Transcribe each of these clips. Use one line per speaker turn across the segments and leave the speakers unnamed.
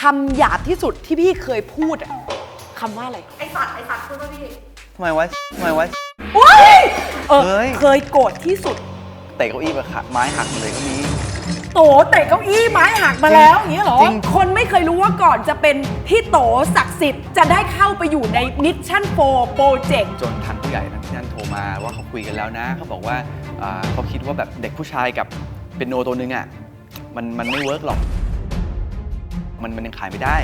คำหยาบที่สุดที่พี่เคยพูดอะคำว่าอะไร
ไอสัตว์ไอสัตว์พูดว่าพี่
ทำไมวะทำไมวะ
ว้ายเออ
เฮ้ย
เคยโกรธที่สุด
เตะเก้าอี้แบบขาไม้หักเลยก็มี
โตเตะเก้าอี้ไม้หักมาแล้วอย่างเงี้ยเหรอ
จริง
คนไม่เคยรู้ว่าก่อนจะเป็นพี่โตศักดิ์สิทธิ์จะได้เข้าไปอยู่ในมิชชั่นโฟโปรเจกต์
จนทางผู้ใหญ่นั้นที่นั่นโทรมาว่าเขาคุยกันแล้วนะ เขาบอกว่าอ่าเขาคิดว่าแบบเด็กผู้ชายกับเป็นโนตัวนึงอะมันมันไม่เวิร์กหรอก มันมันยังขายไม่ได้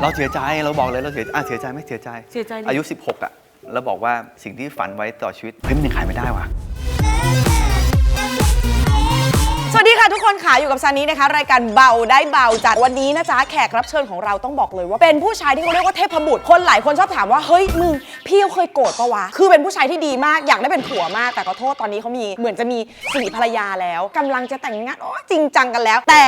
เราเสียใจเราบอกเลยเราเสียอะเสียใจไหม่เสียใจ
เสียใจดิ
อายุ 16 อะ แล้วบอกว่าสิ่งที่ฝันไว้ต่อชีวิตเฮ้ยมันยังขายไม่ได้ว่ะ
ค่ะทุกคนค่ะอยู่กับซานี้นะคะ รายการเบาได้เบาจัดวันนี้นะจ๊ะแขกรับเชิญของเราต้องบอกเลยว่า เป็นผู้ชายที่เขาเรียกว่าเทพบุตรคนหลายคนชอบถามว่าเฮ้ยมึงพี่เขาเคยโกรธปะวะคือเป็นผู้ชายที่ดีมากอยากได้เป็นผัวมาก แต่ขอโทษตอนนี้เขามีเหมือนจะมีสี่ภรรยาแล้วกำลังจะแต่งงานโอ้จริงจังกันแล้ว แต่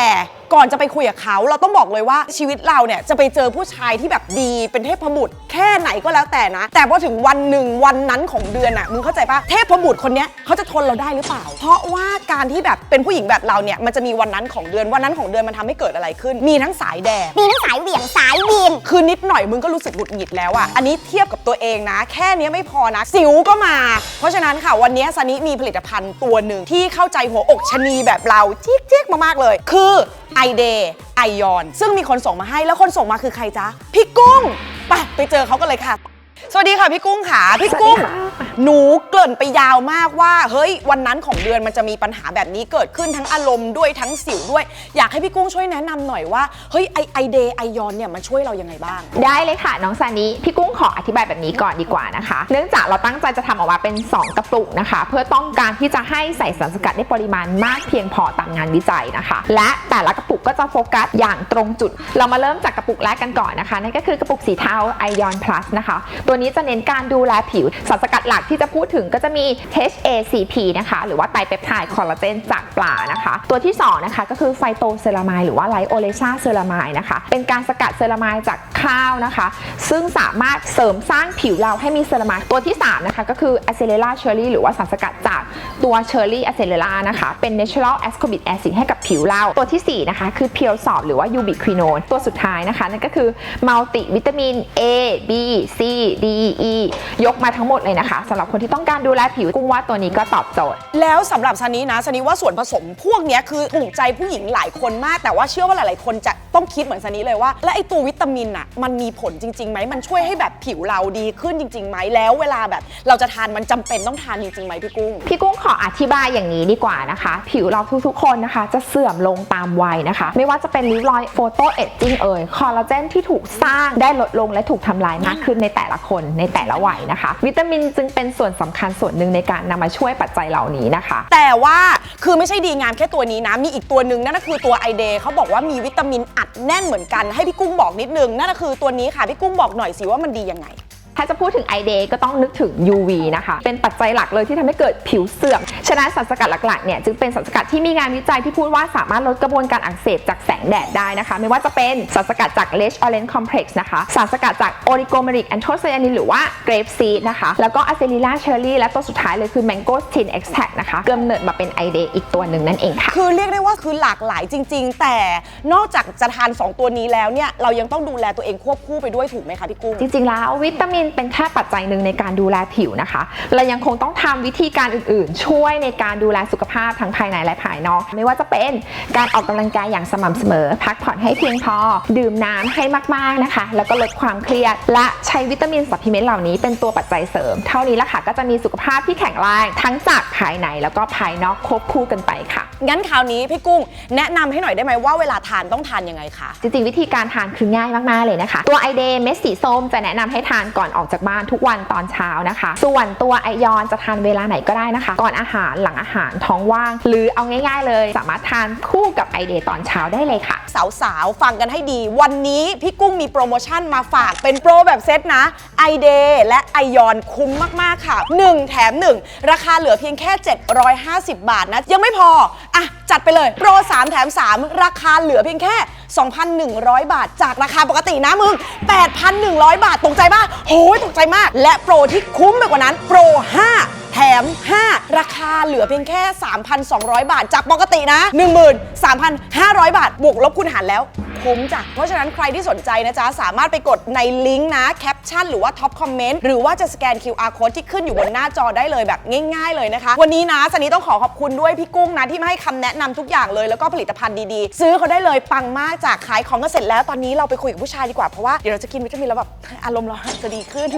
ก่อนจะไปคุยกับเขาเราต้องบอกเลยว่าชีวิตเราเนี่ยจะไปเจอผู้ชายที่แบบดีเป็นเทพบุตรแค่ไหนก็แล้วแต่นะ แต่พอถึงวันหนึ่งวันนั้นของเดือนอะมึงเข้าใจปะเทพบุตรคนเนี้ยเขาจะทนเราได้หรือเปล่า เพราะว่าการที่แบบเป็นผู้หญิงแบบเราเนี่ยมันจะมีวันนั้นของเดือนวันนั้นของเดือนมันทำให้เกิดอะไรขึ้น มีทั้งสายแดด
มีทั้งสายเหวี่ยงสายบีม
คือนิดหน่อยมึงก็รู้สึกหงุดหงิดแล้วอะอันนี้เทียบกับตัวเองนะ แค่เนี้ยไม่พอนะ สิวก็มา เพราะฉะนั้นค่ะ วันนี้ซันนี้มีผลิตภัณฑ์ตัวหนึ่งที่เข้าใจหัวอกชะนีแบบเราเจี๊ยกเจี๊ยกมากๆเลย คือไอเดย์ไอยอน ซึ่งมีคนส่งมาให้แล้วคนส่งมาคือใครจ๊ะ พี่กุ้ง ไปไปเจอเขากันเลยค่ะ สวัสดีค่ะพี่กุ้งค่ะพี่กุ้ง หนูเกริ่นไปยาวมากว่า เฮ้ย วันนั้นของเดือนมันจะมีปัญหาแบบนี้เกิดขึ้นทั้งอารมณ์ด้วยทั้งสิวด้วย อยากให้พี่กุ้งช่วยแนะนำหน่อยว่า เฮ้ยไอไอเดย์ไอยอนเนี่ยมันช่วยเรายังไงบ้าง
ได้เลยค่ะ น้องซานิพี่กุ้งขออธิบายแบบนี้ก่อนดีกว่านะคะ เนื่องจากเราตั้งใจจะทำออกมาเป็น 2 กระปุกนะคะ เพื่อต้องการที่จะให้ใส่สารสกัดได้ปริมาณมากเพียงพอตามงานวิจัยนะคะ และแต่ละกระปุกก็จะโฟกัสอย่างตรงจุด เรามาเริ่มจากกระปุกแรกกันก่อนนะคะนั่นก็คือกระปุกสีเทา Ion Plus นะคะ ตัวนี้จะเน้นการดูแลผิวสารสกัดหลักที่จะพูดถึงก็จะมี HACP นะคะหรือว่าไตเปปไทด์คอลลาเจนจากปลานะคะ ตัวที่ 2 นะคะก็คือไฟโตเซรามายหรือว่าไลโอเลชาเซรามายนะคะ เป็นการสกัดเซรามายจากข้าวนะคะ ซึ่งสามารถเสริมสร้างผิวเราให้มีเซรามายตัวที่ 3 นะคะ ก็คืออะเซเลราเชอร์รี่หรือว่าสารสกัดจากตัวเชอร์รี่อะเซเลรานะคะ เป็น natural ascorbic acid ให้กับผิวเรา ตัวทีสี่4 นะคะ คือเพียวสอบหรือว่ายูบิควิโนนตัวสุดท้ายนะคะ นั่นก็คือมัลติวิตามิน A B C D E ยกมาทั้งหมดเลยนะคะสำหรับคนที่ต้องการดูแลผิวกุ้งว่าตัวนี้ก็ตอบโจทย์
แล้วสำหรับซันนี้นะซันนี้ว่าส่วนผสมพวกเนี้ยคือถูกใจผู้หญิงหลายคนมาก แต่ว่าเชื่อว่าหลาย ๆ คนจะ ต้องคิดเหมือนซันนี้เลยว่า และไอตัววิตามินอะมันมีผลจริงๆไหมมันช่วยให้แบบผิวเราดีขึ้นจริงๆไหมแล้วเวลาแบบ เราจะทานมันจำเป็นต้องทานจริงๆไหมพี่กุ้ง
พี่กุ้งขออธิบายอย่างนี้ดีกว่านะคะ ผิวเราทุกๆ คนนะคะ จะเสื่อมลงตามวัยนะคะ ไม่ว่าจะเป็นริ้วรอยโฟโตเอจจิ้งเอ่ยคอลลาเจนที่ถูกสร้างได้ลดลงและถูกทำลายมากขึ้นในแต่ละคนในแต่ละวัยนะคะ วิตามินจึงเป็นส่วนสำคัญส่วนหนึ่งในการนำมาช่วยปัจจัยเหล่านี้นะคะ
แต่ว่าคือไม่ใช่ดีงามแค่ตัวนี้นะ มีอีกตัวหนึ่งนั่นก็คือตัวไอเดย์เขาบอกว่ามีวิตามินอัดแน่นเหมือนกันให้พี่กุ้งบอกนิดนึงนั่นก็คือตัวนี้ค่ะพี่กุ้งบอกหน่อยสิว่ามันดียังไง
ถ้าจะพูดถึง i d ก็ต้องนึกถึง UV นะคะ เป็นปัจจัยหลักเลยที่ทำให้เกิดผิวเสื่อม ฉะนั้นสารสกัดหลักๆเนี่ยจึงเป็นสารสกัดที่มีงานวิจัยที่พูดว่าสามารถลดกระบวนการอักเสบจากแสงแดดได้นะคะ ไม่ว่าจะเป็นสารสกัดจาก Leche Orange Complex นะคะ สารสกัดจาก Oligomeric Anthocyanin หรือว่า Grape Seed นะคะ แล้วก็ Acelera Cherry และตัวสุดท้ายเลยคือ Mangosteen Extract นะคะกำเนิดมาเป็น i d อีกตัวหนึ่งนั่นเองค่ะ
คือเรียกได้ว่าคือหลากหลายจริง ๆ แต่นอกจากจะทาน 2 ตัวนี้แล้วเนี่ยเรายังต้องดูแลตัวเองควบคู่ไปด้วยถูกไหมคะพี่กุ้ง
จริงๆแล้ววิตามินเป็นแค่ปัจจัยหนึ่งในการดูแลผิวนะคะ เรายังคงต้องทำวิธีการอื่นๆ ช่วยในการดูแลสุขภาพทั้งภายในและภายนอก ไม่ว่าจะเป็นการออกกำลังกายอย่างสม่ำเสมอ พักผ่อนให้เพียงพอ ดื่มน้ำให้มากๆนะคะ แล้วก็ลดความเครียด และใช้วิตามินซัพพลีเมนต์เหล่านี้เป็นตัวปัจจัยเสริม เท่านี้ละค่ะก็จะมีสุขภาพที่แข็งแรงทั้งจากภายในแล้วก็ภายนอกควบคู่กันไปค่ะ
งั้นคราวนี้พี่กุ้งแนะนำให้หน่อยได้ไหมว่าเวลาทานต้องทานยังไงคะ
จริงๆวิธีการทานคือง่ายมากๆเลยนะคะ ตัวไอเดเม็ดสีส้มจะแนะนำให้ทานก่อนออกจากบ้านทุกวันตอนเช้านะคะ ส่วนตัวไอยอนจะทานเวลาไหนก็ได้นะคะ ก่อนอาหารหลังอาหารท้องว่าง หรือเอาง่าย ๆ เลย สามารถทานคู่กับไอเดตอนเช้าได้เลยค่ะ
สาวๆ ฟังกันให้ดี วันนี้พี่กุ้งมีโปรโมชั่นมาฝากเป็นโปรแบบเซตนะไอเดและไอยอนคุ้มมากๆค่ะ 1 แถม 1 ราคาเหลือเพียงแค่ 750 บาทนะ ยังไม่พออะจัดไปเลยโปร 3 แถม 3 ราคาเหลือเพียงแค่ 2,100 บาท จากราคาปกตินะมึง 8,100 บาทตกใจป่ะโหตกใจมาก และโปรที่คุ้มไปกว่านั้น โปร 5
แถม 5 ราคาเหลือเพียงแค่ 3,200 บาท จากปกตินะ 13,500 บาท บวกลบคูณหารแล้ว คุ้มจ้ะ เพราะฉะนั้นใครที่สนใจนะจ๊ะ สามารถไปกดในลิงก์นะแคปชั่นหรือว่าท็อปคอมเมนต์หรือว่าจะสแกน QR code ที่ขึ้นอยู่บนหน้าจอได้เลยแบบง่าย ๆ เลยนะคะ วันนี้นะสันนี้ต้องขอขอบคุณด้วยพี่กุ้งนะที่มาให้คำแนะนำทุกอย่างเลยแล้วก็ผลิตภัณฑ์ดีๆ ซื้อเขาได้เลยปังมากจากขายของก็เสร็จแล้วตอนนี้เราไปคุยกับผู้ชายดีกว่าเพราะว่าเดี๋ยวเราจะกินวิตามินแล้วแบบอารมณ์เราจะดีขึ้น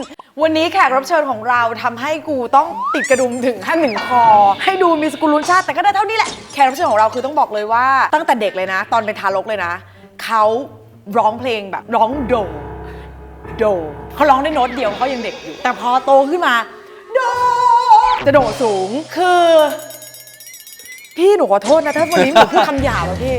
วันนี้แขกรับเชิญของเราทำให้กูต้องติดกระดุมถึงขั้นหนึ่งคอ ให้ดูมีสกุลลุนชาติแต่ก็ได้เท่านี้แหละ แขกรับเชิญของเราคือต้องบอกเลยว่า ตั้งแต่เด็กเลยนะ ตอนเป็นทารกเลยนะ เขาร้องเพลงแบบร้องโด โดเขาร้องได้โน้ตเดียวเขายังเด็กอยู่ แต่พอโตขึ้นมา โด จะโดดสูงคือ พี่หนูขอโทษนะ ถ้าวันนี้หนูพูดคำหยาบอะพี่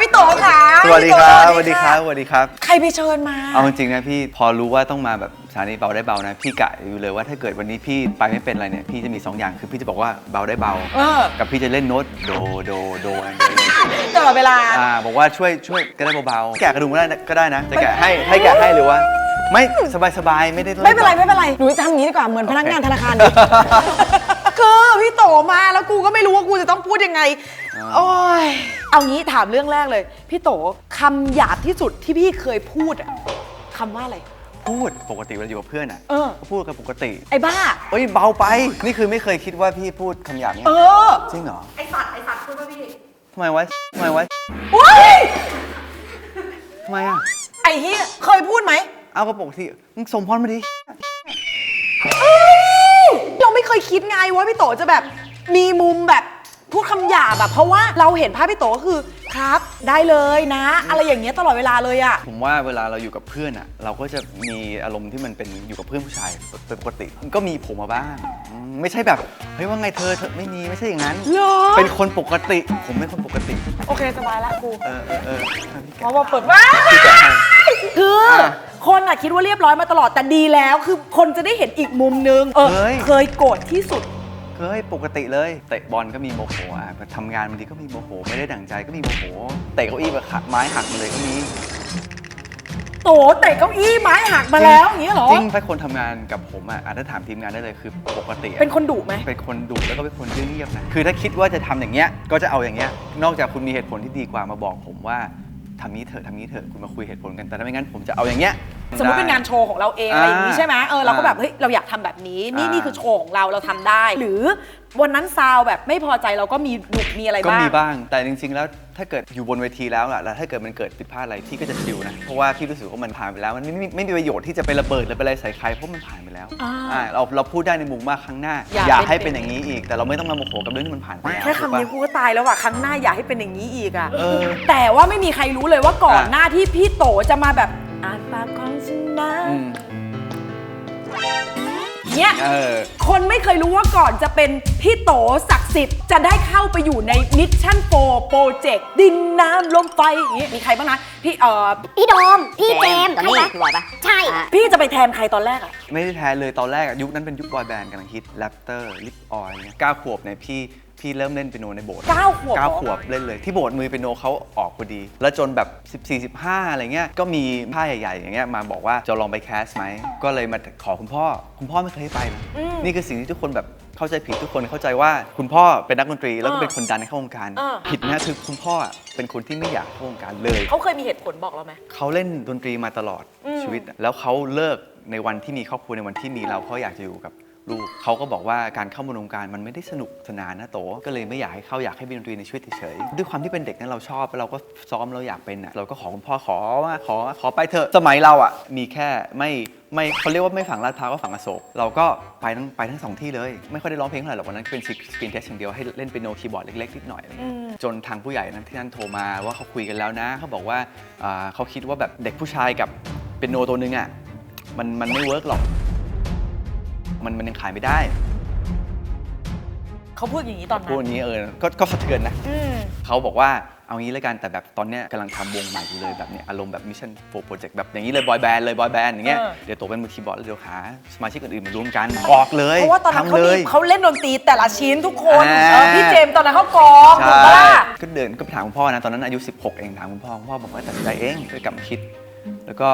พี่โตค่ะ
สวัสดีครับ
พี่
ส
โต
วัสดีครับสวัสดีครับ
ใครไปเชิญมา
เอาจริงๆนะพี่พอรู้ว่าต้องมาแบบสถานีเบาได้เบานะพี่กะอยู่เลยว่าถ้าเกิดวันนี้พี่ไปไม่เป็นอะไรเนี่ยพี่จะมี 2 อย่างคือพี่จะบอกว่าเบาได้เบา
เออ
กับพี่จะเล่นโน้ตโดโดโดอย่างเดียวเลย
ตลอดเวลา
อ่าบอกว่าช่วยช่วยก็ได้เบาๆแกะกระดุมก็ได้นะก็ได้นะจะแกะให้ให้แกะให้หรือว่า ไม่สบายๆไม่ได้
ไม่เป็นไรไม่เป็นไรหนูจะทำอย่างนี้ดีกว่าเหมือนพนักงานธนาคารดิ คือพี่โตมาแล้วกูก็ไม่รู้ว่ากูจะต้องพูดยังไง โอ้ย เอางี้ถามเรื่องแรกเลย พี่โตคำหยาบที่สุดที่พี่เคยพูดอะคำว่าอะไร
พูดปกติเวลาอยู่กับเพื่อนอะ
เออ
ก็พูดกันปกติ
ไอ้บ้า
เอ้ยเบาไป นี่คือไม่เคยคิดว่าพี่พูดคำหยาบเนี่ย
เออ
จริงเหรอ
ไอสัตว์ไอสัตว์พูดว่าพี่
ทำไมวะทำไมวะ
ว้าย
ทำไมอะ
ไอ้เฮียเคยพูดไหม
เอาก็ปกติมึงส่งพรมาดิ
เรา ไม่เคยคิดไงว่าพี่โตจะแบบมีมุมแบบพูดคำหยาบแบบเพราะว่าเราเห็นภาพพี่โตก็คือครับ ได้เลยนะ อะไรอย่างเงี้ยตลอดเวลาเลยอะ
ผมว่าเวลาเราอยู่กับเพื่อนอะเราก็จะมีอารมณ์ที่มันเป็นอยู่กับเพื่อนผู้ชายเป็นปกติมันก็มีผมมาบ้างอืมไม่ใช่แบบเฮ้ยว่าไงเธอเธอไม่มีไม่ใช่อย่างนั้น
เหรอ
เป็นคนปกติ ผมเป็นคนปกติ
โอเคสบายละกู
เออเออเออ
หมอบอกเปิดว่า
พี่แกะให้
คืออะ คนอะคิดว่าเรียบร้อยมาตลอดแต่ดีแล้ว คือคนจะได้เห็นอีกมุมนึงเออ
เฮ้ย
เคยโกรธที่สุด
เฮ้ยปกติเลยเตะบอลก็มีโมโหอะทำงานบางทีก็มีโมโหไม่ได้ดั่งใจก็มีโมโหเตะเก้าอี้แบบขาไม้หักมาเลยก็มี
โตเตะเก้าอี้ไม้หักมาแล้วอย่างเงี้ยเหรอ
จริงถ้าคนทำงานกับผมอะอาจจะถามทีมงานได้เลยคือปกติอะ
เป็นคนดุไหม
เป็นคนดุแล้วก็เป็นคนเงียบๆนะคือถ้าคิดว่าจะทำอย่างเงี้ยก็จะเอาอย่างเงี้ยนอกจากคุณมีเหตุผลที่ดีกว่ามาบอกผมว่า ทำนี้เถอะทำนี้เถอะคุณมาคุยเหตุผลกันแต่ถ้าไม่งั้นผมจะเอาอย่างเงี้ย
สมมติเป็นงานโชว์ของเราเองอะไรอย่างนี้
อ่า
ใช่ไหมเออเราก็แบบ
อ่า
เฮ้ยเราอยากทำแบบนี้นี่
อ่านี่
นี่คือโชว์ของเราเราทำได้ หรือวันนั้นซาวแบบไม่พอใจเราก็มีดุมีอะไร
ก็
บ้าง
มีบ้าง แต่จริง ๆ แล้วถ้าเกิดอยู่บนเวทีแล้วล่ะแล้วถ้าเกิดมันเกิดผิดพลาดอะไรพี่ก็จะชิลนะเพราะว่าพี่รู้สึกว่ามันผ่านไปแล้วมันไม่ไม่ไม่มีประโยชน์ที่จะไประเบิดหรือไปอะไรใส่ใครเพราะมันผ่านไปแล้ว
อ่า
อ่าเราเราพูดได้ในมุมว่าครั้งหน้า
อย่า
อย่า
เป็น
ให้เป็นอย่างนี้อีก แต่เราไม่ต้องมาโมโหกับเรื่องที่มันผ่านไปแล้ว
แค่คำนี้
ถู
กู
กปะ
ก็ตายแล้วว่ะครั้งหน้าอย่าให้เป็นอย่างนี้อีกอะ
เออ
แต่ว่าไม่มีใครรู้เลยว่าก่อน
อะ
หน้าที่พี่โตจะมาแบบ อ่านปากของฉันนะ
อืม
เนี่ย
เออ
คนไม่เคยรู้ว่าก่อนจะเป็นพี่โตศักดิ์สิทธิ์จะได้เข้าไปอยู่ในมิชชั่นโฟโปรเจกต์ดินน้ำลมไฟอย่างงี้มีใครบ้างนะพี่เอ่อ
พี่โดม พี่เจมส์
ตอนนี้
ใช่
พี่
ปะ
บอยปะ
ใช่
อะ
พี่จะไปแทนใครตอนแรกอะ
ไม่ได้แทนเลยตอนแรกอะยุคนั้นเป็นยุคบอยแบนด์กำลังฮิตแรปเตอร์ลิปออยเนี่ยเก้าขวบเนี่ยพี่ พี่เริ่มเล่นเปียโนในโบสถ์
เก้าขวบ
เก้า
เหรอ
ขวบเล่นเลยที่โบสถ์มือเปียโนเขาออกพอดี แล้วจนแบบ 14 15อะไรเงี้ยก็มีผ้าใหญ่ๆอย่างเงี้ยมาบอกว่าจะลองไปแคสไหมก็เลยมาขอคุณพ่อ คุณพ่อไม่เคยให้ไปนะนี่คือสิ่งที่ทุกคนแบบเข้าใจผิดทุกคนเข้าใจว่าคุณพ่อเป็นนักดนตรีแล้วก็เป็นคนดันให้เข้าวงการผิดนะคือคุณพ่อเป็นคนที่ไม่อยากเข้าวงการเลย
เขาเคยมีเหตุผลบอกเราไหม
เขาเล่นดนตรีมาตลอด
อืม
ชีวิตอะแล้วเขาเลิกในวันที่มีครอบครัวในวันที่มีเราเขาอยากจะอยู่กับ ลูกเขาก็บอกว่าการเข้ามาวงการมันไม่ได้สนุกสนานนะโต ก็เลยไม่อยากให้เข้าอยากให้มีดนตรีในชีวิตเฉยๆด้วยความที่เป็นเด็กนั้นเราชอบเราก็ซ้อมเราอยากเป็นอะเราก็ขอคุณพ่อขอว่าขอขอไปเถอะสมัยเราอะมีแค่ไม่ไม่เขาเรียกว่าไม่ฝั่งลาดพร้าวก็ฝั่งอโศกเราก็ไปทั้งไปทั้งสองที่เลย ไม่ค่อยได้ร้องเพลงเท่าไหร่หรอกวันนั้นเป็นสกรีนเทสอย่างเดียวให้เล่นเป็นโนคีย์บอร์ดเล็กๆนิดหน่อยอะไรเงี้ยจนทางผู้ใหญ่นั้นที่นั่นโทรมาว่าเขาคุยกันแล้วนะเขาบอกว่าอ่าเขาคิดว่าแบบเด็กผู้ชายกับเป็นโนตัวนึงอะมันมันไม่เวิร์กหรอก มันมันยังขายไม่ได้
เขาพูดอย่างนี้ตอน
พู
นั้
ด
น
อย่างนี้เออก็ก็สะเทือนนะ
อืม
เขาบอกว่าเอางี้แล้วกันแต่แบบตอนเนี้ยกำลังทำวงใหม่อยู่เลยแบบเนี้ยอารมณ์แบบมิชชั่นโฟร์โปรเจกต์แบบอย่างนี้เลยบอยแบนด์เลยบอยแบนด์อย่างเงี้ย
เออ
เดี๋ยวโตเป็นมือคีย์บอร์ดแล้วเดี๋ยวหาสมาชิกอื่นๆมารวมกันออกเลย
เพราะว่าตอนนั้น
ทำ
เขา
เล
มี
ย
เขาเล่นดนตรีแต่ละชิ้นทุกคน
อ่า
เออพี่เจมส์ตอนนั้นเขากอง
ใช่
ถูกปะล่ะ
ก็เดินก็ไปถามคุณพ่อนะ ตอนนั้นอายุ 16 เองถามคุณพ่อคุณพ่อบอกว่าตัดสินใจเองก็กลับมาคิด แล้วก็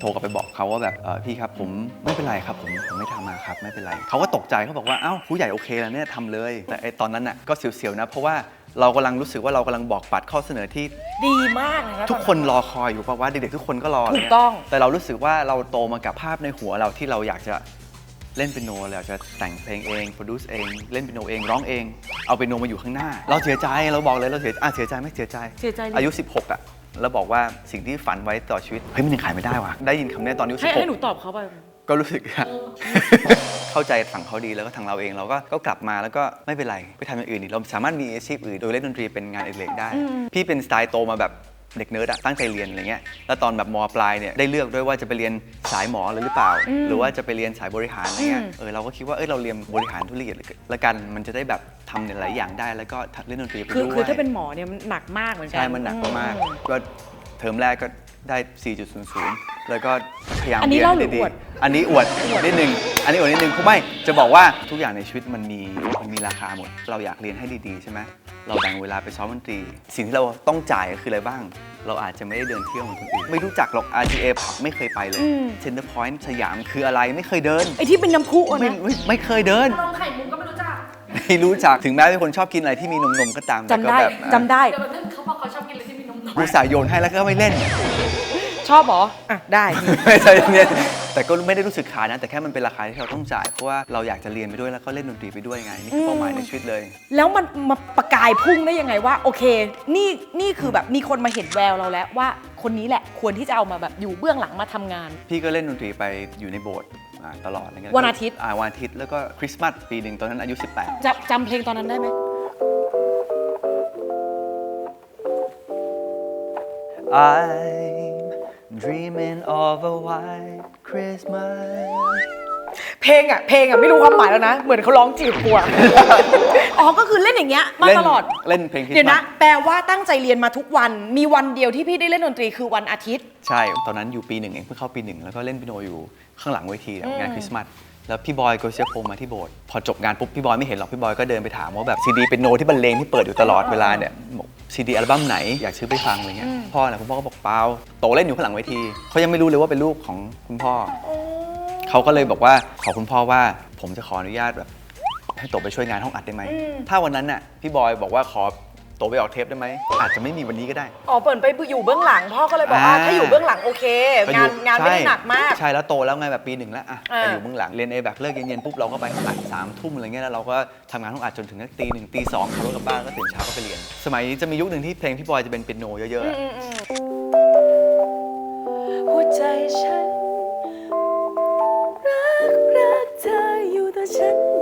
โทรกลับไปบอกเขาว่าแบบเออพี่ครับผมไม่เป็นไรครับผมผมไม่ทำมาครับไม่เป็นไรเขาก็ตกใจเขาบอกว่าเอ้าผู้ใหญ่โอเคแล้วเนี่ยทำเลย แต่ไอตอนนั้นน่ะก็เสียวๆนะ เพราะว่าเรากำลังรู้สึกว่าเรากำลังบอกปัดข้อเสนอที่
ดีมากเลยนะ
ทุกคนรอคอยอยู่เพราะว่าเด็กๆทุกคนก็รอ
ถูกต้อง
แต่เรารู้สึกว่าเราโตมากับภาพในหัวเราที่เราอยากจะเล่นเปียโนเราอยากจะแต่งเพลงเองโปรดิวซ์เอง เล่นเปียโนเองร้องเอง เอาเปียโนมาอยู่ข้างหน้า เราเสียใจเราบอกเลยเราเสียอะเสียใจไหม่เสียใจ
เสียใจดิ
อายุ 16 อะ แล้วบอกว่าสิ่งที่ฝันไว้ต่อชีวิตเฮ้ยมันยังขายไม่ได้ว่ะได้ยินคำนี้ตอนอายุ
ให้ให้หนู
16
ตอบเขาไป
ก็รู้สึกเข้าใจฝั่งเขาดีแล้วก็ทางเราเองเราก็ก็กลับมาแล้วก็ไม่เป็นไรไปทำอย่างอื่นอีกเราสามารถมีอาชีพอื่นโดยเล่นดนตรีเป็นงานอดิเรกได้ พี่เป็นสไตล์โตมาแบบ เด็กเนิร์ดอะตั้งใจเรียนอะไรเงี้ย แล้วตอนแบบมปลายเนี่ยได้เลือกด้วยว่าจะไปเรียนสายหมอเลยหรือเปล่า หรือว่าจะไปเรียนสายบริหารอะไรเงี้ย
อืม
เออเราก็คิดว่าเอ้ยเราเรียนบริหารธุรกิจละกัน มันจะได้แบบทำในหลายอย่างได้ แล้วก็เล่นดนตรีไป
คือ
ด้วย
คือถ้าเป็นหมอเนี่ยมันหนักมากเหมือนกัน
ใช่ มันหนักมากๆก็เทอมแรกก็ ได้ 4.00 แล้วก็พยายาม
อันนี้
ย
เล่าหรือ
ดี
อวด
ๆอันนี้อวดนิดนึง อันนี้อวดนิดนึงเพราะไม่จะบอกว่าทุกอย่างในชีวิตมันมีมันมีราคาหมด เราอยากเรียนให้ดีๆใช่ไหมเราแบ่งเวลาไปซ้อมดนตรี สิ่งที่เราต้องจ่ายก็คืออะไรบ้าง เราอาจจะไม่ได้เดินเที่ยวเหมือนคนอื่นไม่รู้จักหรอก RGA ผับไม่เคยไปเลย Center Point สยามคืออะไรไม่เคยเดิน
ไอ้ที่เป็นน้ำพุอะ
ไม่
นะ
ไม่ไม่เคยเดิน
ลงไข่มุกก็ไม่รู้จัก
ไม่รู้จักถึงแม้เป็นคนชอบกินอะไรที่มีนมๆก็ตามแต่
จำ
ก็
ได้
แบบ
จำได้
เดี๋ยวแบบนึงเขาบอกเขาชอบกินอะไรที่มีนมนม
รู้สายโยนให้แล้วก็ไม่เล่น
ชอบเหรออะได้
ไม่ใช่เนี่ยแต่ก็ไม่ได้รู้สึกขายนะ แต่แค่มันเป็นราคาที่เราต้องจ่ายเพราะว่าเราอยากจะเรียนไปด้วยแล้วก็เล่นดนตรีไปด้วยไง นี่คือเป้าหมายในชีวิตเลย
แล้วมันมาประกายพุ่งได้ยังไงว่า โอเค นี่นี่คือแบบมีคนมาเห็นแววเราแล้วว่าคนนี้แหละควรที่จะเอามาแบบอยู่เบื้องหลังมาทำงาน
พี่ก็เล่นดนตรีไปอยู่ในโบสถ์อ่าตลอดอะไรเงี้ย
วันอาทิตย์
อ่าวันอาทิตย์แล้วก็คริสต์มาสปีหนึ่งตอนนั้นอายุ 18
จำจำเพลงตอนนั้นได้ไหม
I'm dreaming of a white Christmas
เพลงอะเพลงอะไม่รู้ความหมายแล้วนะ เหมือนเขาร้องจีบกูอะ อ๋อก็คือเล่นอย่างเงี้ยมา
เล่น
ตลอด
เล่นเพลงคริส
เดี๋ยว
ต์มา
นะ
ส
แปลว่าตั้งใจเรียนมาทุกวัน มีวันเดียวที่พี่ได้เล่นดนตรีคือวันอาทิตย์
ใช่ ตอนนั้นอยู่ปีหนึ่งเองเพิ่งเข้าปีหนึ่งแล้วก็เล่นเปียโนอยู่ข้างหลังเวทีเนี่ยงานคริสต์มาส แล้วพี่บอยโกเซียโคมาที่โบสถ์พอจบงานปุ๊บพี่บอยไม่เห็นหรอกพี่บอยก็เดินไปถามว่าแบบซีดีเป็นโนที่บรรเลงที่เปิดอยู่ตลอดเวลาเนี่ยบอกซีดีอัลบั้มไหนอยากซื้อไปฟังอะไรเงี้ยพ่อนะคุณพ่อก็บอกเปล่าโตเล่นอยู่ข้างหลังเวทีเขายังไม่รู้เลยว่าเป็นลูกของคุณพ่ออเขาก็เลยบอกว่าขอคุณพ่อว่าผมจะขออนุญาตแบบให้โตไปช่วยงานห้องอัดได้ไหมถ้าวันนั้นน่ะพี่บอยบอกว่าขอ โตไปออกเทปได้ไหม อาจจะไม่มีวันนี้ก็ได้
อ๋อเปิดไปอยู่เบื้องหลังพ่อก็เลยบอกว่า
อ่า
ถ้าอยู่เบื้องหลังโอเค
ไปองา
น
ยู่
งานไม่ได้
ใช่
หนักมาก
ใช่แล้วโตแล้วไงแบบปีหนึ่งแล้วอะ
อ่า
ไปอยู่เบื้องหลังเรียนเอแบบเลิกเย็นๆปุ๊บเราก็ไปห้องอัดสามทุ่มอะไรเงี้ยแล้วเราก็ทำงานห้องอัดจนถึงตีหนึ่งตีสองขับรถกลับบ้านแล้วก็ตื่นเช้าก็ไปเรียน สมัยจะมียุคหนึ่งที่เพลงพี่บอยจะเป็นเปียโนเยอะๆอะ
หัวใจฉัน รัก รักเธออยู่แต่ฉันไม่อาจ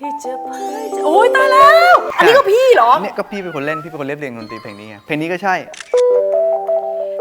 ที่จะเผยใจโอ้ยตายแล้ว อันนี้ก็พี่เหรอ
เนี่ยก็พี่เป็นคนเล่นพี่เป็นคนเล่นเพลงดนตรีเพลงนี้ไงเพลงนี้ก็ใช่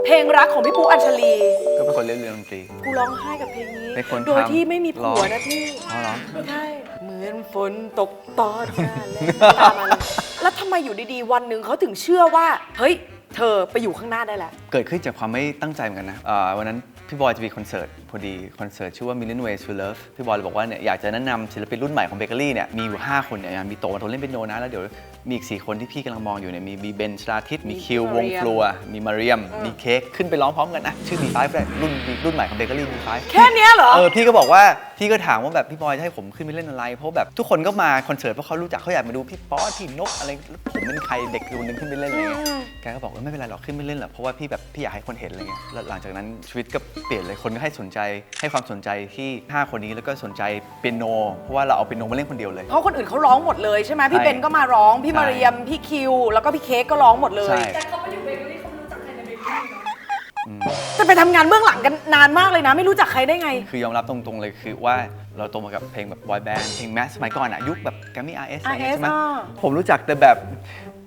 เพลงรักของพี่ปูอัญชลี
ก็เป็นคนเล่นเรื่องดนตรี
กูร้องไห้กับเพลงนี้
เป็นคน
โดย
ทำ
ที่ไม่มีผัว
ร้อง
นะพี่
อ๋อเหรอ
ใช่เหมือนฝนตกตอนหน้าแล้งตามมาเลยแล้วทำไมอยู่ดีๆ วันหนึ่งเขาถึงเชื่อว่า เฮ้ย เธอไปอยู่ข้างหน้าได้แล้ว
เกิดขึ้นจากความไม่ตั้งใจเหมือนกันนะอ่าวันนั้น พี่บอยจะมีคอนเสิร์ตพอดีคอนเสิร์ตชื่อว่า Million Ways to Love พี่บอยเลยบอกว่าเนี่ยอยากจะแนะนำศิลปินรุ่นใหม่ของเบเกอรี่เนี่ยมีอยู่ 5 คนเนี่ยอย่างมีโตมาโทเล่นเป็นโนนะแล้วเดี๋ยว มีอีก 4 คนที่พี่กำลังมองอยู่เนี่ยมีมีเบนชลาทิตมีคิววง
มาเรียม
ฟลัว มีมาเรียม มีเค้กขึ้นไปร้องพร้อมกันนะ ชื่อ B5 ได้รุ่นรุ่นใหม่ของเบเกอรี่ B5
แค่เนี้ยเหรอ
เออพี่ก็บอกว่าพี่ก็ถามว่าแบบพี่บอยจะให้ผมขึ้นไปเล่นอะไร เพราะแบบทุกคนก็มาคอนเสิร์ตเพราะเขารู้จักเขาอยากมาดูพี่ป๊อตพี่นกอะไรแล้วผมเป็นใครเด็กคนนึงขึ้นไปเล่นอะไรเงี้ยแกก็บอกว่าไม่เป็นไรหรอกขึ้นไปเล่นหรอกเพราะว่าพี่แบบพี่อยากให้คนเห็นอะไรเงี้ยแล้วหลังจากนั้นชีวิตก็เปลี่ยนเลยคนก็ให้สนใจให้ความสนใจที่5คนนี้แล้วก็สนใจเปียโน เพราะว่าเราเอาเปียโนมาเล่นคนเดียวเลย
เพราะคนอื่นเขาร้องหมดเลยใช่ไหมพี่
ใช่
เบนก็มาร้องพี่
ใช่
มาเรียม พี่คิว แล้วก็พี่เค้กก็ร้องหมดเลย
ใช่
แต่เขาไปอยู่เบเกอรี่เขาไม่รู้จักใครในเบเกอรี่เนาะ
อืม
จะไปทำงานเบื้องหลังกันนานมากเลยนะ ไม่รู้จักใครได้ไง
คือยอมรับตรง ๆ เลยคือว่าเราโตมากับเพลงแบบบอยแบนด์เพลงแมสสมัยก่อนอะยุคแบบแกมมี่อาร์เอสอะไรเงี้ย
RS
ใช่ไหม
อ่า
ผมรู้จักแต่แบบ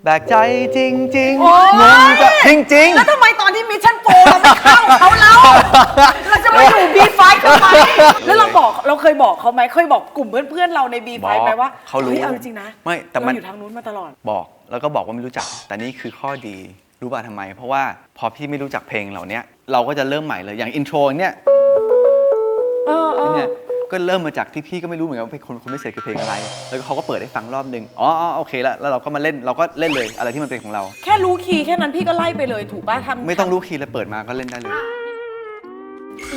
แบกใจจริง
โอ๊ย
ๆเงินจะจริงๆ
แล้วทำไมตอนที่มิชชั่นโปรเราไม่เข้าเขาเราเราจะมาอยู่ B5 ทำไมแล้วเราบอกเราเคยบอกเขาไหมเคยบอกกลุ่มเพื่อนๆเราใน B5 ไหมว่า
เขารู้
ฮ้ยเอาจริงๆนะ
ไม่แต่มัน
เราอยู่ทางนู้นมาตลอด
บอกแล้วก็บอกว่าไม่รู้จัก แต่นี่คือข้อดีรู้ป่ะทำไม เพราะว่าพอพี่ไม่รู้จักเพลงเหล่านี้เราก็จะเริ่มใหม่เลยอย่างอินโทรเนี่ย ก็เริ่มมาจากที่พี่ก็ไม่รู้เหมือนกันว่าเพลงคนคนไม่เสร็จคือเพลงอะไร แล้วก็เขาก็เปิดให้ฟังรอบหนึ่งอ๋ออ๋อโอเคแล้วแล้วเราก็มาเล่นเราก็เล่นเลยอะไรที่มันเป็นของเรา
แค่รู้คีย์แค่นั้นพี่ก็ไล่ไปเลยถูกป่ะทำ
ไม่ต้องรู้คีย์แล้วเปิดมาก็เล่นได้เลย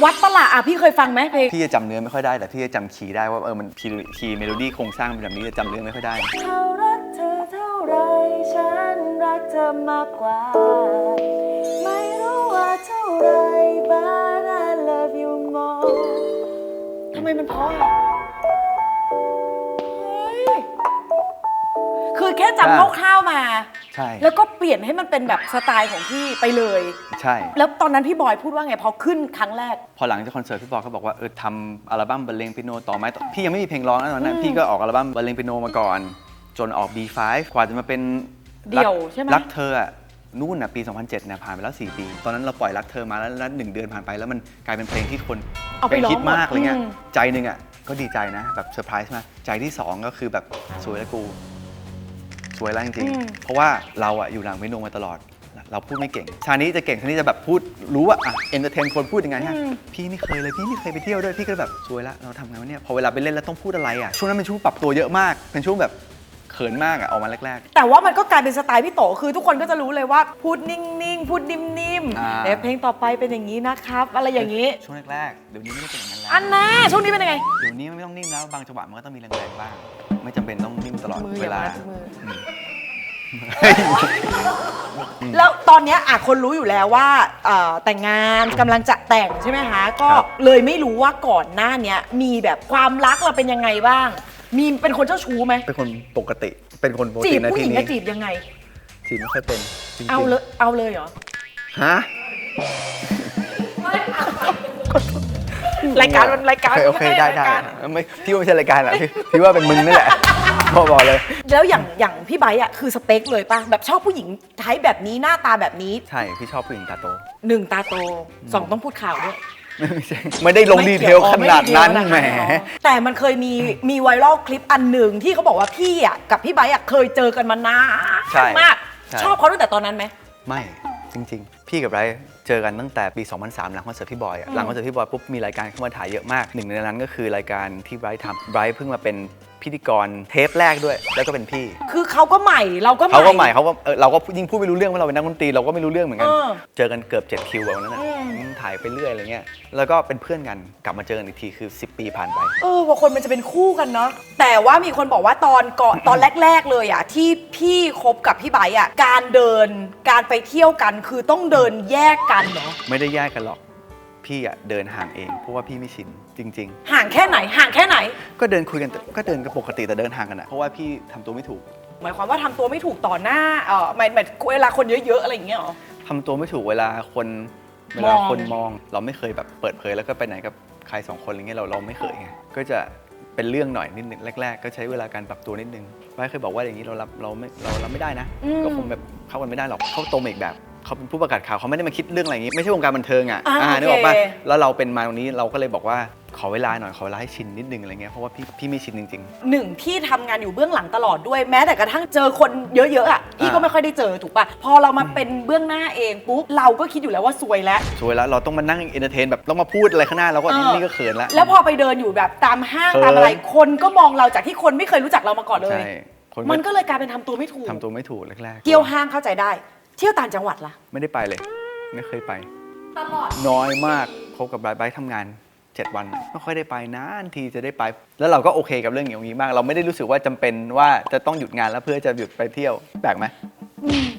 วัดประหลาดอะพี่เคยฟังไหมเพลง
พี่จะจำเนื้อไม่ค่อยได้แต่พี่จะจำคีย์ได้ว่าเออมันคีย์คีย์เมโลดี้โครงสร้างเป็นแบบนี้จะจำเนื้อไม่ค่อยได้
เขารักเธอเท่าไรฉันรักเธอมากกว่า ไม่รู้ว่าเท่าไร but I love ไมมันเพราะอะเฮ้ยคือแค่จำคร่าวๆมา
ใช่
แล้วก็เปลี่ยนให้มันเป็นแบบสไตล์ของพี่ไปเลย
ใช่
แล้วตอนนั้นพี่บอยพูดว่าไงพอขึ้นครั้งแรก
พอหลังจากคอนเสิร์ตพี่บอกก็บอกว่าเออทำอัลบั้มบรรเลงเปียโนต่อไหมต่อพี่ยังไม่มีเพลงร้องนะตอนนั้นพี่ก็ออกอัลบั้มบรรเลงเปียโนมาก่อน จนออก B5 กว่าจะมาเป็น
เดี่ยว
รัก
ใช่ไหม
รักเธออะ นู่นน่ะปี 2007เนี่ยผ่านไปแล้ว 4 ปี ตอนนั้นเราปล่อยรักเธอมาแล้วแล้วหนึ่งเดือนผ่านไป แล้วมันกลายเป็นเพลงที่คน
เอาไปร้อง
ฮิตมาก
หมด
อะไรเงี้ย
อืม
ใจหนึ่งอะก็ดีใจนะแบบเซอร์ไพรส์มากใจที่สองก็คือแบบสวยแล้วกู สวยแล้วจริงๆเพราะว่าเราอะอยู่หลังเมนูมาตลอด เราพูดไม่เก่ง ชานี้จะเก่งชานี้จะแบบพูดรู้ว่าอะเอนเตอร์เทนคนพูดยังไงฮะ พี่ไม่เคยเลยพี่ไม่เคยไปเที่ยวด้วยพี่ก็แบบสวยละเราทำไงวะเนี่ยพอเวลาไปเล่นแล้วต้องพูดอะไรอะช่วงนั้นเป็นช่วงปรับตัวเยอะมากเป็นช่วงแบบ เขินมากอะออกมาแรก
แต่ว่ามันก็กลายเป็นสไตล์พี่โตคือทุกคนก็จะรู้เลยว่าพูดนิ่งๆ พูดนิ่ม
อ่า
ๆเดี๋ยวเพลงต่อไปเป็นอย่างนี้นะครับ อะไรอย่างนี้
ๆ ช่วงแรกๆ เดี๋ยวนี้ไม่ได้เป็นอย่างนั้นแล้ว
อันน่ะช่วงนี้เป็นยังไง
เดี๋ยวนี้ไม่ต้องนิ่มแล้ว บางจังหวะมันก็ต้องมีแรงๆบ้าง ไม่จำเป็นต้องนิ่มตลอด
มือ
เวลา
อย่ามาที่มือ
อืม
แล้วตอนเนี้ยอะคนรู้อยู่แล้วว่าเอ่อแต่งงานกำลังจะแต่งใช่ไหมคะ ก็
ครับ
เลยไม่รู้ว่าก่อนหน้าเนี้ยมีแบบความรักเราเป็นยังไงบ้าง มีเป็นคนเจ้าชู้ไหม
เป็นคนปกติ เป็นคนปก
จี
ติ
บ
ใน
ผู้ห
ที่
ญิง
นี้
จะจีบยังไง
จีบไม่ค่อยเป็นจริงๆ
เอาเลยเอาเลยเหรอ
ฮะ
รายการมันรายการ
โอเคโอเคได้ได้
รายการ
ไม่พี่ว่าไม่ใช่รายการอะพี่พี่ว่าเป็นมึงนั่นแหละบอกบอกเลย
แล้วอย่างอย่างพี่ไบร์ทอะคือสเปคเลยป่ะแบบชอบผู้หญิงไทป์แบบนี้หน้าตาแบบนี้
ใช่พี่ชอบผู้หญิงตาโต
หนึ่งตาโตสองต้องพูดข่าวด้วย
ไม่ใช่ไม่ได้ลงดีเทลขนาดนั้น
ไม่
แหม
เกี่ยวอ๋อแต่มันเคยมีมีไวรัลคลิปอันหนึ่งที่เขาบอกว่าพี่อะกับพี่ไบร์ทอะเคยเจอกันมานาน
ใช่
มาก
ใช่
ชอบเขาตั้งแต่ตอนนั้นไหม
ไม่จริง ๆ พี่กับไบรท์เจอกันตั้งแต่ปี 2003 หลังคอนเสิร์ตพี่บอยอะหลังคอนเสิร์ตพี่บอยปุ๊บมีรายการเข้ามาถ่ายเยอะมากหนึ่งในนั้นก็คือรายการที่ไบรท์ทำไบรท์เพิ่งมาเป็นพิธีกรเทปแรกด้วย แล้วก็เป็นพี่
คือเขาก็ใหม่เราก็ใหม่
เขาก็ใหม่เขาก็เออเราก็ยิ่งพูดไม่รู้เรื่องเพราะเราเป็นนักดนตรีเราก็ไม่รู้เรื่องเหมือนกัน
เออ
เจอกันเกือบ7คิวแบบนั้นนะ
อืม
อืมถ่ายไปเรื่อยอะไรเงี้ย แล้วก็เป็นเพื่อนกันกลับมาเจอกันอีกทีคือ 10 ปีผ่านไป
เออว่าคนมันจะเป็นคู่กันเนาะ แต่ว่ามีคนบอกว่าตอนก่อนตอนแรก ๆ เลยอะที่พี่คบกับพี่ไบร์ทอะการเดินการไปเที่ยวกันคือต้องเดินแยกกันเนาะ
ไม่ได้แยกกันหรอก พี่อะเดินห่างเองเพราะว่าพี่ไม่ชินจริง
ห่างแค่ไหน ห่างแค่ไหน
ๆ ก็เดินคุยกันแต่ก็เดินกันปกติแต่เดินห่างกันอะเพราะว่าพี่ทำตัวไม่ถูก
หมายความว่าทำตัวไม่ถูกต่อหน้าเออหมายหมายเวลาคนเยอะๆอะไรอย่างเงี้ยเหรอ
ทำตัวไม่ถูกเวลาคนเว
ม
ลา
อง
คนมอง เราไม่เคยแบบเปิดเผยแล้วก็ไปไหนกับใครสองคนอะไรเงี้ยเราเราไม่เคยไงก็จะเป็นเรื่องหน่อยนิดนึงแรก ๆ ก็ใช้เวลาการปรับตัวนิดนึงไว้เคยบอกว่าอย่างนี้เรารับเราไม่เรารับไม่ได้นะ ก็คงแบบเข้ากันไม่ได้หรอกเขาโตมาอีกแบบ เขาเป็นผู้ประกาศข่าวเขาไม่ได้มาคิดเรื่องอะไรอย่างนี้ ไม่ใช่วงการบันเทิงอะ
อ่า
อ่า
โอเค
นึกออกปะแล้วเราเป็นมาตรงนี้เราก็เลยบอกว่าขอเวลาหน่อยขอเวลาให้ชินนิดนึงอะไรเงี้ยเพราะว่าพี่พี่ไม่ชินจริง
หนึ่งที่ทำงานอยู่เบื้องหลังตลอดด้วยแม้แต่กระทั่งเจอคนเยอะๆอะพี่ก็
อ่า
ไม่ค่อยได้เจอถูกป่ะพอเรามาเป็นเบื้องหน้าเองปุ๊บเราก็คิดอยู่แล้วว่าซวยแล้ว
ๆสวยแล้วเราต้องมานั่งเอนเตอร์เทนแบบต้องมาพูดอะไรข้างหน้าเราก็
เออ
นี่ก็เขินละ
แล้วพอไปเดินอยู่แบบตามห้าง
เขิน
ตามอะไรคนก็มองเราจากที่คนไม่เคยรู้จักเรามาก่อนเลย
ใช่คน
มันก็เลยกลายเป็นทำตัวไม่ถูก
ทำตัวไม่ถูกแรกๆ
เที่ยวห้างเข้าใจได้ เที่ยวต่างจังหวัดล่ะ
ไม่ได้ไปเลย ไม่เคยไป
ตลอด
น้อยมากคบกับไบร์ทไบร์ททำงาน 7 วันไม่ค่อยได้ไปนานทีจะได้ไป แล้วเราก็โอเคกับเรื่องอย่างนี้มาก เราไม่ได้รู้สึกว่าจำเป็นว่าจะต้องหยุดงานแล้วเพื่อจะหยุดไปเที่ยวแปลกไหม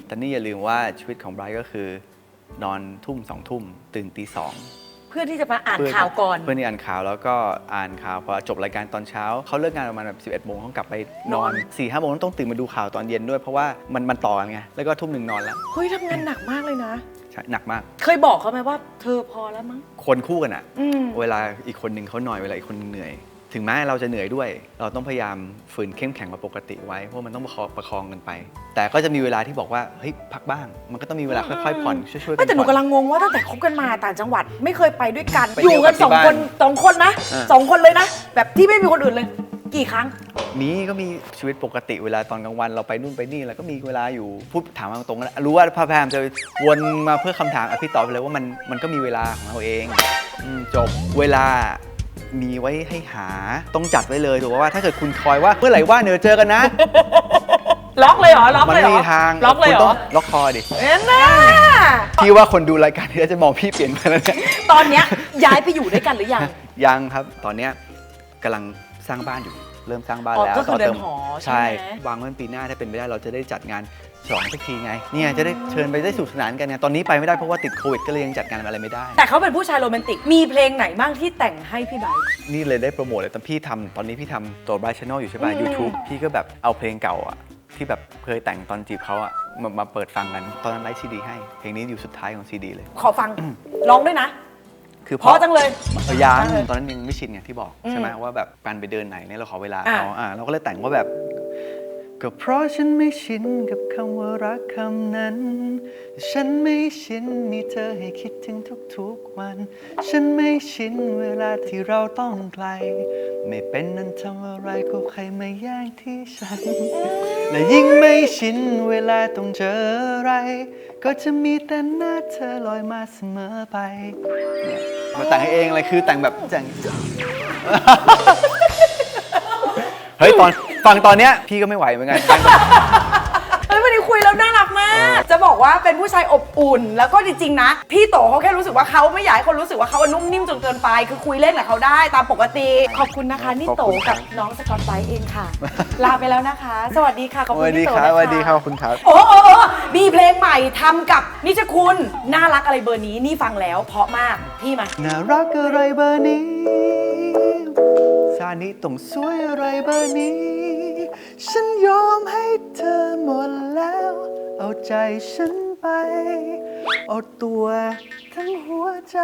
แต่นี่อย่าลืมว่าชีวิตของไบร์ทก็คือ นอนทุ่มสองทุ่มตื่นตีสอง
เพื่อที่จะมาอ่าน
เพื่
ข่าวก่อน
เพื่อนที่อ่านข่าวแล้วก็อ่านข่าวพอจบรายการตอนเช้าเขาเลิกงานประมาณแบบ11โมงเขากลับไปนอน4ี่ห้าโมงต้องตื่นมาดูข่าวตอนเย็นด้วย เพราะว่ามันมันต่อกันไงแล้วก็ทุ่มหนึ่งนอนแล้ว
เฮ้ยทำงานหนักมากเลยนะ
ใช่หนักมาก
เคยบอกเขาไหมว่า เธอพอแล้วมั้ง
คนคู่กันอะ
อืม
เวลาอีกคนหนึ่งเขาหน่อยเวลาอีกคนหนึ่งเหนื่อย ถึงแม้เราจะเหนื่อยด้วย เราต้องพยายามฝืนเข้มแข็งกว่าปกติไว้ เพราะมันต้องประคองประคองกันไป แต่ก็จะมีเวลาที่บอกว่า เฮ้ย พักบ้าง มันก็ต้องมีเวลาค่อยๆผ่อนช่วยๆกั
ไม่
น
แต่หนู
ผ่อน
กำลังงงว่าตั้งแต่คบกันมาต่างจังหวัดไม่เคยไปด้วยกัน
ไป
อ
เที่ยว
ยู่กัน
กับที่
สอง
บ้าน
คนสองคนนะ
อ่า
สองคนเลยนะ แบบที่ไม่มีคนอื่นเลย กี่ครั้ง
มีก็มีชีวิตปกติเวลาตอนกลางวันเราไปนู่นไปนี่แล้วก็มีเวลาอยู่พูดถามมาตรงๆนะรู้ว่าพระพามจะวนมาเพื่อคำถามอะพี่ตอบไปเลยว่ามันมันก็มีเวลาของเราเองอืมจบเวลา มีไว้ให้หาต้องจัดไว้เลยถูกป่ะว่าถ้าเกิดคุณคอยว่าเมื่อไหร่ว่างเดี๋ยวเจอกันนะ
ล็อกเลยเหรอ ล็อก
มัน
เลยเหร
ไม่
อ
มีทาง
ล็อกเลยเหร
คุณต้
อ
องล็อกคอดิ
เอ็นน่า
พี่ว่าคนดูรายการนี้จะมองพี่เปลี่ยนไปแล้วเนี่ย
ตอนเนี้ยย้ายไปอยู่ด้วยกันหรือยัง
ยังครับตอนเนี้ยกำลังสร้างบ้านอยู่ เริ่มสร้างบ้าน
อ๋อ
แล้ว
ก็คือ
ต่
เรือนหอใช่
ใช่
ไหม
วางไว้ปีหน้าถ้าเป็นไปได้เราจะได้จัดงาน ฉลองสักทีไงเนี่ยจะได้เชิญไปได้สนุขสนานกันไงตอนนี้ไปไม่ได้เพราะว่าติดโควิดก็เลยยังจัดงานอะไรไม่ได้
แต่เขาเป็นผู้ชายโรแมนติก มีเพลงไหนบ้างที่แต่งให้พี่ไบร์ท
นี่เลยได้โปรโมทเลยตอนพี่ทำตอนนี้พี่ทำตัวบรายช n นลอยู่ใช่ป่ะ
อืม
YouTube พี่ก็แบบเอาเพลงเก่าอะที่แบบเคยแต่งตอนจีบเขาอะมามาเปิดฟังกัน ตอนนั้นไลฟ์ซีดีให้ เพลงนี้อยู่สุดท้ายของซีดีเลย
ขอฟัง ร้องด้วยนะ
คือ
เพราะจังเลย
เออยัง
มากเลย
ตอนนั้นยังไม่ชินไงที่บอก
อืม
ใช่ไหมว่าแบบการไปเดินไหนเนี่ยเราขอเวลา
อะ
เขาอะเราก็เลยแต่งว่าแบบ ก็เพราะฉันไม่ชินกับคำว่ารักคำนั้น ฉันไม่ชินมีเธอให้คิดถึงทุกๆวัน ฉันไม่ชินเวลาที่เราต้องไกล ไม่เป็นนั้นทำอะไรก็ใครมาแย่งที่ฉัน และยิ่งไม่ชินเวลาต้องเจออะไร ก็จะมีแต่หน้าเธอลอยมาเสมอไปเนี่ยมาแต่งให้เองเลยคือแต่งแบบแต่งเฮ้ยตอน ฟังตอนเนี้ยพี่ก็ไม่ไหวเหมือนกัน
เฮ้ยวันนี้คุยแล้วน่ารักมาก จะบอกว่าเป็นผู้ชายอบอุ่น แล้วก็จริงๆนะ พี่โตเขาแค่รู้สึกว่าเขาไม่อยากให้คนรู้สึกว่าเขานุ่มนิ่มจนเกินไป คือคุยเล่นกับเขาได้ตามปกติ ขอบคุณนะคะนี่โตกับน้องสกอตไบรท์เองค่ะ ลาไปแล้วนะคะ สวัสดีค่ะ ขอบ
ส
คุณ
วัสดี
พี่โต
ครับ
นะ
สวัสดี
คะ
ครับขอบคุณครับ
โอ้โอ้โอ้มีเพลงใหม่ทำกับนิชคุณ น่ารักอะไรเบอร์นี้นี่ฟังแล้วเพราะมาก พี่มา
น่ารักอะไรเบอร์นี้ ซานิต้องสวยอะไรเบอร์นี้ ฉันยอมให้เธอหมดแล้ว เอาใจฉันไป เอาตัวทั้งหัวใจ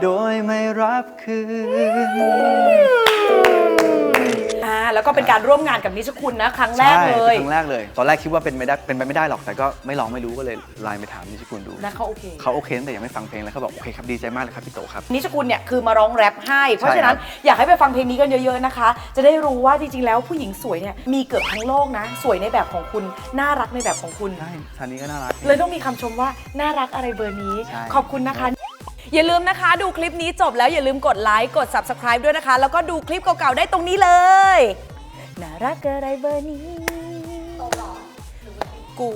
โดยไม่รับคืน
แล้วก็เป็นการร่วมงานกับนิชคุณนะครั้งแรกเลย
ใช่ป็นครั้งแรกเลย ตอนแรกคิดว่าเป็นไม่ได้เป็นไปไม่ได้หรอก แต่ก็ไม่ลองไม่รู้ก็เลยไลน์ไปถามนิชคุณดู
นะเขาโอเค
เขาโอเคตั้งแต่ยังไม่ฟังเพลงแล้วเขาบอกโอเคครับดีใจมากเลยครับพี่โตครับ
นิชคุณเนี่ยคือมาร้องแรปให้ เพราะ
ใช่
ฉะนั้น
ครับ
อยากให้ไปฟังเพลงนี้กันเยอะๆนะคะ จะได้รู้ว่าจริงๆแล้วผู้หญิงสวยเนี่ยมีเกือบทั้งโลกนะ สวยในแบบของคุณ น่ารักในแบบของคุณ
ใช่ซานิก็น่ารัก
เลยต้องมีคำชมว่าน่ารักอะไรเบอร์นี้
ใช่
ขอบคุณนะคะ อย่าลืมนะคะ ดูคลิปนี้จบแล้วอย่าลืมกดไลค์กด subscribe ด้วยนะคะ แล้วก็ดูคลิปเก่าๆได้ตรงนี้เลยน่ารักอะไรเบอร์นี้กู